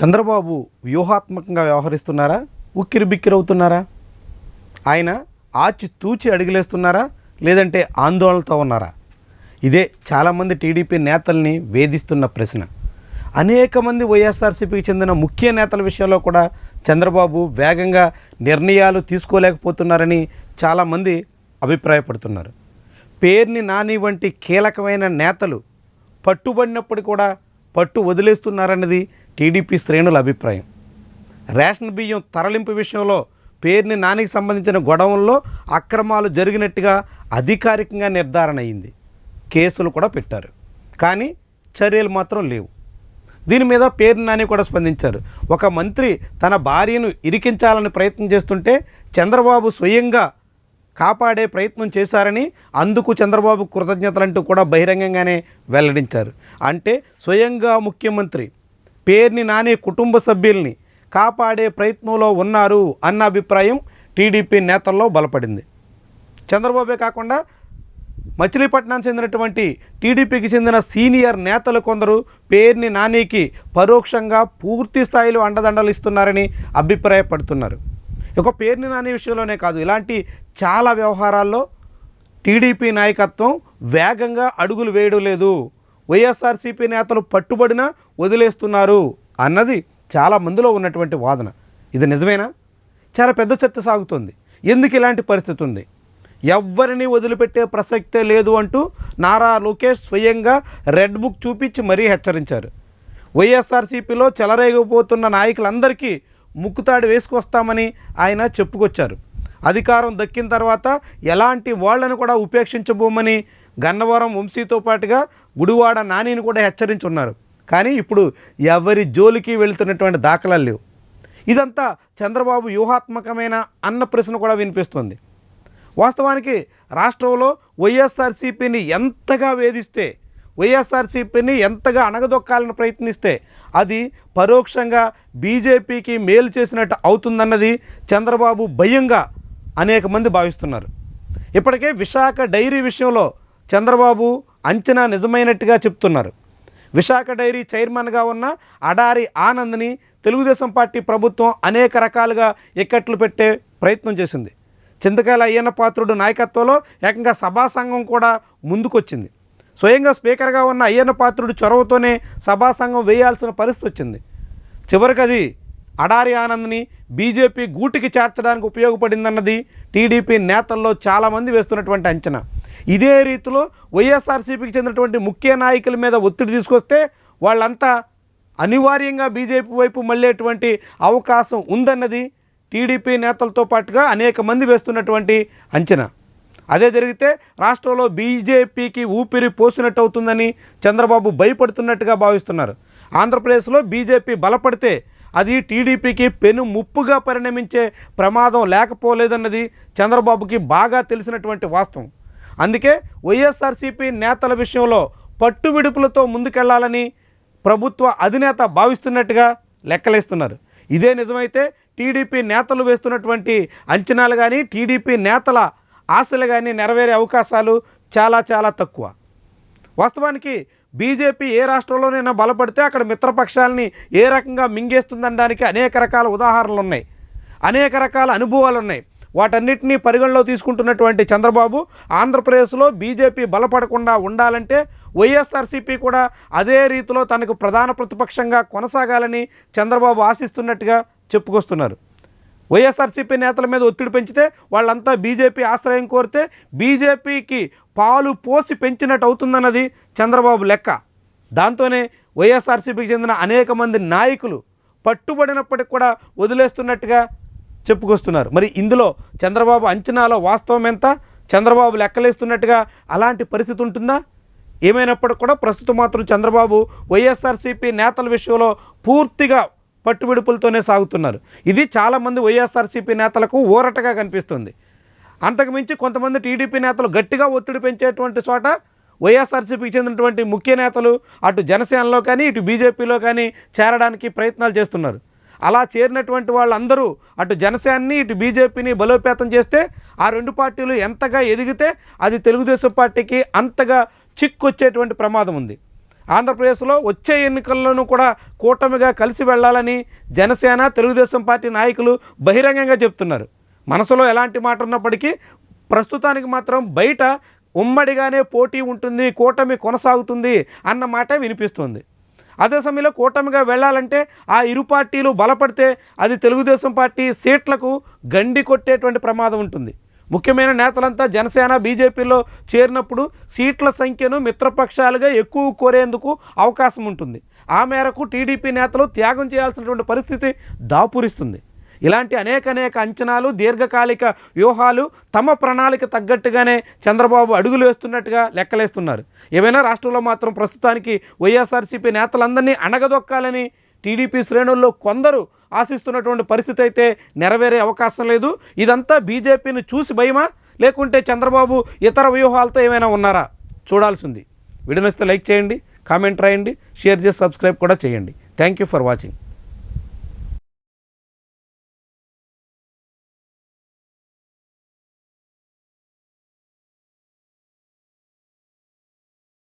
చంద్రబాబు వ్యూహాత్మకంగా వ్యవహరిస్తున్నారా? ఉక్కిరి బిక్కిరి అవుతున్నారా ఆయన ఆచి తూచి అడుగులేస్తున్నారా? లేదంటే ఆందోళనతో ఉన్నారా? ఇదే చాలామంది టీడీపీ నేతల్ని వేధిస్తున్న ప్రశ్న. అనేక మంది వైఎస్ఆర్సీపీకి చెందిన ముఖ్య నేతల విషయంలో కూడా చంద్రబాబు వేగంగా నిర్ణయాలు తీసుకోలేకపోతున్నారని చాలామంది అభిప్రాయపడుతున్నారు. పేర్ని నాని వంటి కీలకమైన నేతలు పట్టుబడినప్పుడు కూడా పట్టు వదిలేస్తున్నారన్నది టీడీపీ శ్రేణుల అభిప్రాయం. రేషన్ బియ్యం తరలింపు విషయంలో పేరుని నానికి సంబంధించిన గొడవల్లో అక్రమాలు జరిగినట్టుగా అధికారికంగా నిర్ధారణ అయింది. కేసులు కూడా పెట్టారు. కానీ చర్యలు మాత్రం లేవు. దీని మీద పేరు నాని కూడా స్పందించారు. ఒక మంత్రి తన భార్యను ఇరికించాలని ప్రయత్నం చేస్తుంటే చంద్రబాబు స్వయంగా కాపాడే ప్రయత్నం చేశారని అందుకు చంద్రబాబు కృతజ్ఞతలంటూ కూడా బహిరంగంగానే వెల్లడించారు. అంటే స్వయంగా ముఖ్యమంత్రి పేర్ని నాని కుటుంబ సభ్యుల్ని కాపాడే ప్రయత్నంలో ఉన్నారు అన్న అభిప్రాయం టీడీపీ నేతల్లో బలపడింది. చంద్రబాబే కాకుండా మచిలీపట్నానికి చెందినటువంటి టీడీపీకి చెందిన సీనియర్ నేతలు కొందరు పేర్ని నానికి పరోక్షంగా పూర్తి స్థాయిలో అండదండలు ఇస్తున్నారని అభిప్రాయపడుతున్నారు. ఇక పేర్ని నాని విషయంలోనే కాదు ఇలాంటి చాలా వ్యవహారాల్లో టీడీపీ నాయకత్వం వేగంగా అడుగులు వేయడం లేదు. వైఎస్ఆర్సీపీ నేతలు పట్టుబడినా వదిలేస్తున్నారు అన్నది చాలా మందిలో ఉన్నటువంటి వాదన. ఇది నిజమేనా? చాలా పెద్ద చర్చ సాగుతుంది. ఎందుకు ఇలాంటి పరిస్థితి ఉంది? ఎవ్వరిని వదిలిపెట్టే ప్రసక్తే లేదు అంటూ నారా లోకేష్ స్వయంగా రెడ్ బుక్ చూపించి మరీ హెచ్చరించారు. వైఎస్ఆర్సీపీలో చెలరేగిపోతున్న నాయకులందరికీ ముక్కుతాడు వేసుకొస్తామని ఆయన చెప్పుకొచ్చారు. అధికారం దక్కిన తర్వాత ఎలాంటి వాళ్ళను కూడా ఉపేక్షించబోమని గన్నవరం వంశీతో పాటుగా గుడివాడ నానిని కూడా హెచ్చరించున్నారు. కానీ ఇప్పుడు ఎవరి జోలికి వెళుతున్నటువంటి దాఖలాలు లేవు. ఇదంతా చంద్రబాబు వ్యూహాత్మకమైన అన్న ప్రశ్న కూడా వినిపిస్తుంది. వాస్తవానికి రాష్ట్రంలో వైఎస్ఆర్సీపీని ఎంతగా వేధిస్తే వైఎస్ఆర్సీపీని ఎంతగా అణగదొక్కాలని ప్రయత్నిస్తే అది పరోక్షంగా బీజేపీకి మేలు చేసినట్టు అవుతుందన్నది చంద్రబాబు భయంగా అనేక మంది భావిస్తున్నారు. ఇప్పటికే విశాఖ డైరీ విషయంలో చంద్రబాబు అంచనా నిజమైనట్టుగా చెప్తున్నారు. విశాఖ డైరీ చైర్మన్గా ఉన్న అడారి ఆనంద్ని తెలుగుదేశం పార్టీ ప్రభుత్వం అనేక రకాలుగా ఇక్కట్లు పెట్టే ప్రయత్నం చేసింది. చింతకాయల అయ్యన్న పాత్రుడు నాయకత్వంలో ఏకంగా సభా సంఘం కూడా ముందుకొచ్చింది. స్వయంగా స్పీకర్గా ఉన్న అయ్యన్న పాత్రుడు చొరవతోనే సభా సంఘం వేయాల్సిన పరిస్థితి వచ్చింది. చివరికి అది అడారి ఆనంద్ని బీజేపీ గూటికి చేర్చడానికి ఉపయోగపడిందన్నది టీడీపీ నేతల్లో చాలామంది వేస్తున్నటువంటి అంచనా. ఇదే రీతిలో వైఎస్ఆర్సీపీకి చెందినటువంటి ముఖ్య నాయకుల మీద ఒత్తిడి తీసుకొస్తే వాళ్ళంతా అనివార్యంగా బీజేపీ వైపు మళ్ళేటువంటి అవకాశం ఉందన్నది టీడీపీ నేతలతో పాటుగా అనేక మంది వేస్తున్నటువంటి అంచనా. అదే జరిగితే రాష్ట్రంలో బీజేపీకి ఊపిరి పోసినట్టు అవుతుందని చంద్రబాబు భయపడుతున్నట్టుగా భావిస్తున్నారు. ఆంధ్రప్రదేశ్లో బీజేపీ బలపడితే అది టీడీపీకి పెను ముప్పుగా పరిణమించే ప్రమాదం లేకపోలేదన్నది చంద్రబాబుకి బాగా తెలిసినటువంటి వాస్తవం. అందుకే వైఎస్ఆర్సీపీ నేతల విషయంలో పట్టు విడుపులతో ముందుకెళ్ళాలని ప్రభుత్వ అధినేత భావిస్తున్నట్టుగా లెక్కలేస్తున్నారు. ఇదే నిజమైతే టీడీపీ నేతలు వేస్తున్నటువంటి అంచనాలు కానీ టీడీపీ నేతల ఆశలు కానీ నెరవేరే అవకాశాలు చాలా చాలా తక్కువ. వాస్తవానికి బీజేపీ ఏ రాష్ట్రంలోనైనా బలపడితే అక్కడ మిత్రపక్షాలని ఏ రకంగా మింగేస్తుందనడానికి అనేక రకాల ఉదాహరణలు ఉన్నాయి అనేక రకాల అనుభవాలు ఉన్నాయి వాటన్నిటినీ పరిగణలో తీసుకుంటున్నటువంటి చంద్రబాబు ఆంధ్రప్రదేశ్లో బీజేపీ బలపడకుండా ఉండాలంటే వైఎస్ఆర్సీపీ కూడా అదే రీతిలో తనకు ప్రధాన ప్రతిపక్షంగా కొనసాగాలని చంద్రబాబు ఆశిస్తున్నట్టుగా చెప్పుకొస్తున్నారు. వైఎస్ఆర్సీపీ నేతల మీద ఒత్తిడి పెంచితే వాళ్ళంతా బీజేపీ ఆశ్రయం కోరితే బీజేపీకి పాలు పోసి పెంచినట్టు అవుతుందన్నది చంద్రబాబు లెక్క. దాంతోనే వైఎస్ఆర్సీపీకి చెందిన అనేక మంది నాయకులు పట్టుబడినప్పటికి కూడా వదిలేస్తున్నట్టుగా చెప్పుకొస్తున్నారు. మరి ఇందులో చంద్రబాబు అంచనాలో వాస్తవం ఎంత? చంద్రబాబు లెక్కలేస్తున్నట్టుగా అలాంటి పరిస్థితి ఉంటుందా? ఏమైనప్పటికి కూడా ప్రస్తుతం మాత్రం చంద్రబాబు వైఎస్ఆర్సీపీ నేతల విషయంలో పూర్తిగా పట్టుబిడుపులతోనే సాగుతున్నారు. ఇది చాలామంది వైఎస్ఆర్సీపీ నేతలకు ఊరటగా కనిపిస్తుంది. అంతకుమించి కొంతమంది టీడీపీ నేతలు గట్టిగా ఒత్తిడి పెంచేటువంటి చోట వైఎస్ఆర్సీపీకి చెందినటువంటి ముఖ్య నేతలు అటు జనసేనలో కానీ ఇటు బీజేపీలో కానీ చేరడానికి ప్రయత్నాలు చేస్తున్నారు. అలా చేరినటువంటి వాళ్ళందరూ అటు జనసేనని ఇటు బీజేపీని బలోపేతం చేస్తే ఆ రెండు పార్టీలు ఎంతగా ఎదిగితే అది తెలుగుదేశం పార్టీకి అంతగా చిక్కొచ్చేటువంటి ప్రమాదం ఉంది. ఆంధ్రప్రదేశ్లో వచ్చే ఎన్నికల్లోనూ కూడా కూటమిగా కలిసి వెళ్ళాలని జనసేన తెలుగుదేశం పార్టీ నాయకులు బహిరంగంగా చెప్తున్నారు. మనసులో ఎలాంటి మాట ఉన్నప్పటికీ ప్రస్తుతానికి మాత్రం బయట ఉమ్మడిగానే పోటీ ఉంటుంది కూటమి కొనసాగుతుంది అన్న మాట వినిపిస్తుంది. అదే సమయంలో కూటమిగా వెళ్ళాలంటే ఆ ఇరు పార్టీలు బలపడితే అది తెలుగుదేశం పార్టీ సీట్లకు గండి కొట్టేటువంటి ప్రమాదం ఉంటుంది. ముఖ్యమైన నేతలంతా జనసేన బీజేపీలో చేరినప్పుడు సీట్ల సంఖ్యను మిత్రపక్షాలుగా ఎక్కువ కోరేందుకు అవకాశం ఉంటుంది. ఆ మేరకు టీడీపీ నేతలు త్యాగం చేయాల్సినటువంటి పరిస్థితి దాపురిస్తుంది. ఇలాంటి అనేక అనేక అంచనాలు దీర్ఘకాలిక వ్యూహాలు తమ ప్రణాళిక తగ్గట్టుగానే చంద్రబాబు అడుగులు వేస్తున్నట్టుగా లెక్కలేస్తున్నారు. ఏవైనా రాష్ట్రంలో మాత్రం ప్రస్తుతానికి వైఎస్ఆర్సీపీ నేతలందరినీ అణగదొక్కాలని టీడీపీ శ్రేణుల్లో కొందరు ఆశిస్తున్నటువంటి పరిస్థితి అయితే నెరవేరే అవకాశం లేదు. ఇదంతా బీజేపీని చూసి భయమా? లేకుంటే చంద్రబాబు ఇతర వ్యూహాలతో ఏమైనా ఉన్నారా? చూడాల్సింది. వీడియోనిస్తే లైక్ చేయండి కామెంట్ రాయండి షేర్ చేసి సబ్స్క్రైబ్ కూడా చేయండి. Thank you for watching.